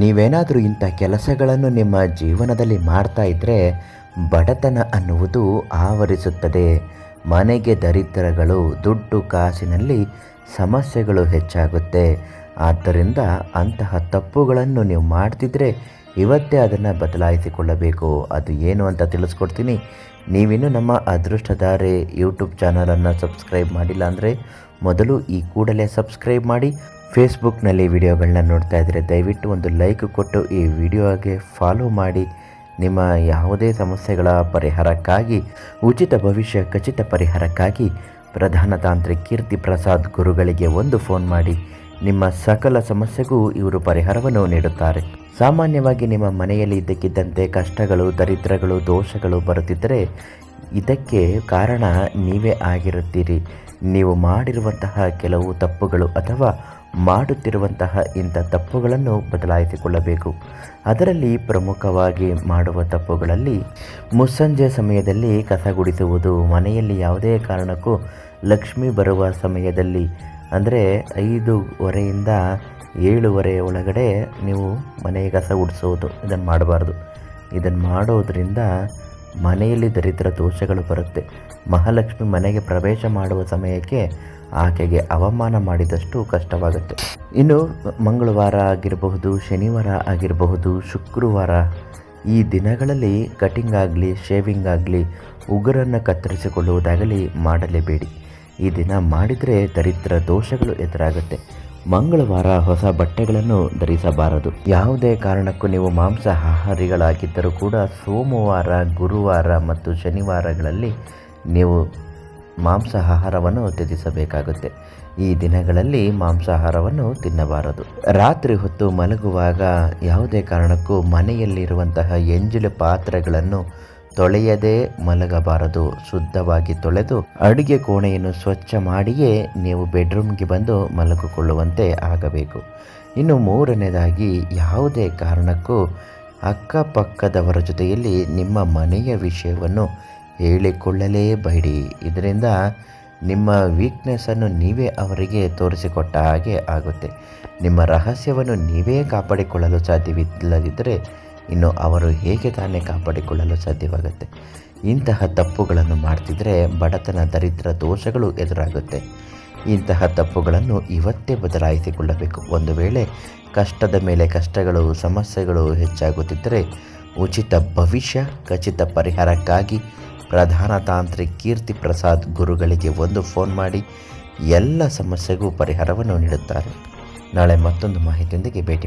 ನೀವೇನಾದರೂ ಇಂಥ ಕೆಲಸಗಳನ್ನು ನಿಮ್ಮ ಜೀವನದಲ್ಲಿ ಮಾಡ್ತಾ ಇದ್ದರೆ ಬಡತನ ಅನ್ನುವುದು ಆವರಿಸುತ್ತದೆ. ಮನೆಗೆ ದರಿದ್ರಗಳು, ದುಡ್ಡು ಕಾಸಿನಲ್ಲಿ ಸಮಸ್ಯೆಗಳು ಹೆಚ್ಚಾಗುತ್ತೆ. ಆದ್ದರಿಂದ ಅಂತಹ ತಪ್ಪುಗಳನ್ನು ನೀವು ಮಾಡ್ತಿದ್ರೆ ಇವತ್ತೇ ಅದನ್ನು ಬದಲಾಯಿಸಿಕೊಳ್ಳಬೇಕು. ಅದು ಏನು ಅಂತ ತಿಳಿಸ್ಕೊಡ್ತೀನಿ. ನೀವಿನ್ನೂ ನಮ್ಮ ಅದೃಷ್ಟಧಾರೆ ಯೂಟ್ಯೂಬ್ ಚಾನಲನ್ನು ಸಬ್ಸ್ಕ್ರೈಬ್ ಮಾಡಿಲ್ಲ ಅಂದರೆ ಮೊದಲು ಈ ಕೂಡಲೇ ಸಬ್ಸ್ಕ್ರೈಬ್ ಮಾಡಿ. ಫೇಸ್ಬುಕ್ನಲ್ಲಿ ವಿಡಿಯೋಗಳನ್ನ ನೋಡ್ತಾ ಇದ್ದರೆ ದಯವಿಟ್ಟು ಒಂದು ಲೈಕ್ ಕೊಟ್ಟು ಈ ವಿಡಿಯೋಗೆ ಫಾಲೋ ಮಾಡಿ. ನಿಮ್ಮ ಯಾವುದೇ ಸಮಸ್ಯೆಗಳ ಪರಿಹಾರಕ್ಕಾಗಿ, ಉಚಿತ ಭವಿಷ್ಯ ಖಚಿತ ಪರಿಹಾರಕ್ಕಾಗಿ ಪ್ರಧಾನ ತಾಂತ್ರಿಕ ಕೀರ್ತಿ ಪ್ರಸಾದ್ ಗುರುಗಳಿಗೆ ಒಂದು ಫೋನ್ ಮಾಡಿ. ನಿಮ್ಮ ಸಕಲ ಸಮಸ್ಯೆಗೂ ಇವರು ಪರಿಹಾರವನ್ನು ನೀಡುತ್ತಾರೆ. ಸಾಮಾನ್ಯವಾಗಿ ನಿಮ್ಮ ಮನೆಯಲ್ಲಿ ಇದ್ದಕ್ಕಿದ್ದಂತೆ ಕಷ್ಟಗಳು, ದರಿದ್ರಗಳು, ದೋಷಗಳು ಬರುತ್ತಿದ್ದರೆ ಇದಕ್ಕೆ ಕಾರಣ ನೀವೇ ಆಗಿರುತ್ತೀರಿ. ನೀವು ಮಾಡಿರುವಂತಹ ಕೆಲವು ತಪ್ಪುಗಳು ಅಥವಾ ಮಾಡುತ್ತಿರುವಂತಹ ಇಂಥ ತಪ್ಪುಗಳನ್ನು ಬದಲಾಯಿಸಿಕೊಳ್ಳಬೇಕು. ಅದರಲ್ಲಿ ಪ್ರಮುಖವಾಗಿ ಮಾಡುವ ತಪ್ಪುಗಳಲ್ಲಿ ಮುಸ್ಸಂಜೆ ಸಮಯದಲ್ಲಿ ಕಸ ಗುಡಿಸುವುದು, ಮನೆಯಲ್ಲಿ ಯಾವುದೇ ಕಾರಣಕ್ಕೂ ಲಕ್ಷ್ಮಿ ಬರುವ ಸಮಯದಲ್ಲಿ, ಅಂದರೆ ಐದೂವರೆಯಿಂದ ಏಳುವರೆ ಒಳಗಡೆ ನೀವು ಮನೆಯ ಕಸ ಗುಡಿಸೋದು, ಇದನ್ನು ಮಾಡಬಾರ್ದು. ಇದನ್ನು ಮಾಡೋದರಿಂದ ಮನೆಯಲ್ಲಿ ದರಿದ್ರ ದೋಷಗಳು ಬರುತ್ತೆ. ಮಹಾಲಕ್ಷ್ಮಿ ಮನೆಗೆ ಪ್ರವೇಶ ಮಾಡುವ ಸಮಯಕ್ಕೆ ಆಕೆಗೆ ಅವಮಾನ ಮಾಡಿದಷ್ಟು ಕಷ್ಟವಾಗುತ್ತೆ. ಇನ್ನು ಮಂಗಳವಾರ ಆಗಿರಬಹುದು, ಶನಿವಾರ ಆಗಿರಬಹುದು, ಶುಕ್ರವಾರ, ಈ ದಿನಗಳಲ್ಲಿ ಕಟಿಂಗ್ ಆಗಲಿ, ಶೇವಿಂಗ್ ಆಗಲಿ, ಉಗುರನ್ನು ಕತ್ತರಿಸಿಕೊಳ್ಳುವುದಾಗಲಿ ಮಾಡಲೇಬೇಡಿ. ಈ ದಿನ ಮಾಡಿದರೆ ದರಿದ್ರ ದೋಷಗಳು ಎದುರಾಗುತ್ತೆ. ಮಂಗಳವಾರ ಹೊಸ ಬಟ್ಟೆಗಳನ್ನು ಧರಿಸಬಾರದು. ಯಾವುದೇ ಕಾರಣಕ್ಕೂ ನೀವು ಮಾಂಸಾಹಾರಿಗಳಾಗಿದ್ದರೂ ಕೂಡ ಸೋಮವಾರ, ಗುರುವಾರ ಮತ್ತು ಶನಿವಾರಗಳಲ್ಲಿ ನೀವು ಮಾಂಸಾಹಾರವನ್ನು ತ್ಯಜಿಸಬೇಕಾಗುತ್ತೆ. ಈ ದಿನಗಳಲ್ಲಿ ಮಾಂಸಾಹಾರವನ್ನು ತಿನ್ನಬಾರದು. ರಾತ್ರಿ ಹೊತ್ತು ಮಲಗುವಾಗ ಯಾವುದೇ ಕಾರಣಕ್ಕೂ ಮನೆಯಲ್ಲಿರುವಂತಹ ಎಂಜಲು ಪಾತ್ರೆಗಳನ್ನು ತೊಳೆಯದೇ ಮಲಗಬಾರದು. ಶುದ್ಧವಾಗಿ ತೊಳೆದು ಅಡುಗೆ ಕೋಣೆಯನ್ನು ಸ್ವಚ್ಛ ಮಾಡಿಯೇ ನೀವು ಬೆಡ್ರೂಮ್ಗೆ ಬಂದು ಮಲಗಿಕೊಳ್ಳುವಂತೆ ಆಗಬೇಕು. ಇನ್ನು ಮೂರನೇದಾಗಿ ಯಾವುದೇ ಕಾರಣಕ್ಕೂ ಅಕ್ಕಪಕ್ಕದವರ ಜೊತೆಯಲ್ಲಿ ನಿಮ್ಮ ಮನೆಯ ವಿಷಯವನ್ನು ಹೇಳಿಕೊಳ್ಳಲೇಬೇಡಿ. ಇದರಿಂದ ನಿಮ್ಮ ವೀಕ್ನೆಸ್ಸನ್ನು ನೀವೇ ಅವರಿಗೆ ತೋರಿಸಿಕೊಟ್ಟ ಹಾಗೆ ಆಗುತ್ತೆ. ನಿಮ್ಮ ರಹಸ್ಯವನ್ನು ನೀವೇ ಕಾಪಾಡಿಕೊಳ್ಳಲು ಸಾಧ್ಯವಿಲ್ಲದಿದ್ದರೆ ಇನ್ನು ಅವರು ಹೇಗೆ ತಾನೇ ಕಾಪಾಡಿಕೊಳ್ಳಲು ಸಾಧ್ಯವಾಗುತ್ತೆ? ಇಂತಹ ತಪ್ಪುಗಳನ್ನು ಮಾಡ್ತಿದ್ರೆ ಬಡತನ, ದರಿದ್ರ ದೋಷಗಳು ಎದುರಾಗುತ್ತೆ. ಇಂತಹ ತಪ್ಪುಗಳನ್ನು ಇವತ್ತೇ ಬದಲಾಯಿಸಿಕೊಳ್ಳಬೇಕು. ಒಂದು ವೇಳೆ ಕಷ್ಟದ ಮೇಲೆ ಕಷ್ಟಗಳು, ಸಮಸ್ಯೆಗಳು ಹೆಚ್ಚಾಗುತ್ತಿದ್ದರೆ ಉಚಿತ ಭವಿಷ್ಯ, ಖಚಿತ ಪರಿಹಾರಕ್ಕಾಗಿ ಪ್ರಧಾನ ತಾಂತ್ರಿಕ್ ಕೀರ್ತಿ ಪ್ರಸಾದ್ ಗುರುಗಳಿಗೆ ಒಂದು ಫೋನ್ ಮಾಡಿ ಎಲ್ಲ ಸಮಸ್ಯೆಗೂ ಪರಿಹಾರವನ್ನು ನೀಡುತ್ತಾರೆ. ನಾಳೆ ಮತ್ತೊಂದು ಮಾಹಿತಿಯೊಂದಿಗೆ ಭೇಟಿ